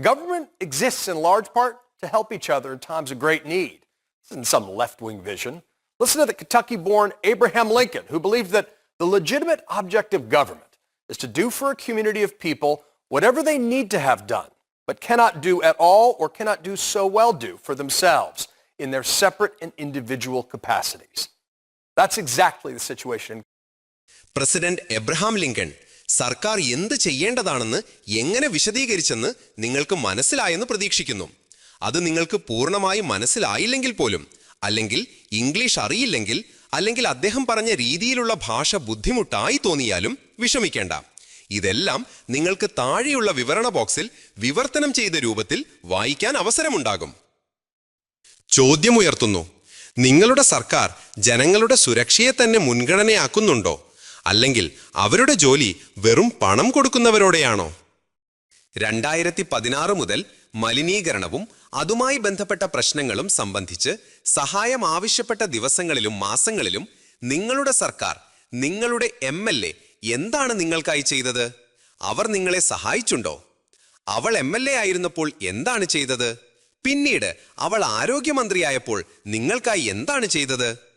Government exists in large part to help each other in times of great need. This isn't some left-wing vision. Listen to the Kentucky-born Abraham Lincoln, who believed that the legitimate object of government is to do for a community of people whatever they need to have done, but cannot do at all or cannot do so well do for themselves in their separate and individual capacities. That's exactly the situation. President Abraham Lincoln സർക്കാർ എന്ത് ചെയ്യേണ്ടതാണെന്ന് എങ്ങനെ വിശദീകരിച്ചെന്ന് നിങ്ങൾക്ക് മനസ്സിലായെന്ന് പ്രതീക്ഷിക്കുന്നു. അത് നിങ്ങൾക്ക് പൂർണമായി മനസ്സിലായില്ലെങ്കിൽ പോലും അല്ലെങ്കിൽ ഇംഗ്ലീഷ് അറിയില്ലെങ്കിൽ അല്ലെങ്കിൽ അദ്ദേഹം പറഞ്ഞ രീതിയിലുള്ള ഭാഷ ബുദ്ധിമുട്ടായി തോന്നിയാലും വിഷമിക്കേണ്ട. ഇതെല്ലാം നിങ്ങൾക്ക് താഴെയുള്ള വിവരണ ബോക്സിൽ വിവർത്തനം ചെയ്ത രൂപത്തിൽ വായിക്കാൻ അവസരമുണ്ടാകും. ചോദ്യമുയർത്തുന്നു. നിങ്ങളുടെ സർക്കാർ ജനങ്ങളുടെ സുരക്ഷയെ തന്നെ മുൻഗണനയാക്കുന്നുണ്ടോ? അല്ലെങ്കിൽ അവരുടെ ജോലി വെറും പണം കൊടുക്കുന്നവരോടെയാണോ? രണ്ടായിരത്തി പതിനാറ് മുതൽ മലിനീകരണവും അതുമായി ബന്ധപ്പെട്ട പ്രശ്നങ്ങളും സംബന്ധിച്ച് സഹായം ആവശ്യപ്പെട്ട ദിവസങ്ങളിലും മാസങ്ങളിലും നിങ്ങളുടെ സർക്കാർ നിങ്ങളുടെ എം എൽ എ എന്താണ് നിങ്ങൾക്കായി ചെയ്തത്? അവർ നിങ്ങളെ സഹായിച്ചുണ്ടോ? അവൾ എം എൽ എ ആയിരുന്നപ്പോൾ എന്താണ് ചെയ്തത്? പിന്നീട് അവൾ ആരോഗ്യമന്ത്രിയായപ്പോൾ നിങ്ങൾക്കായി എന്താണ് ചെയ്തത്?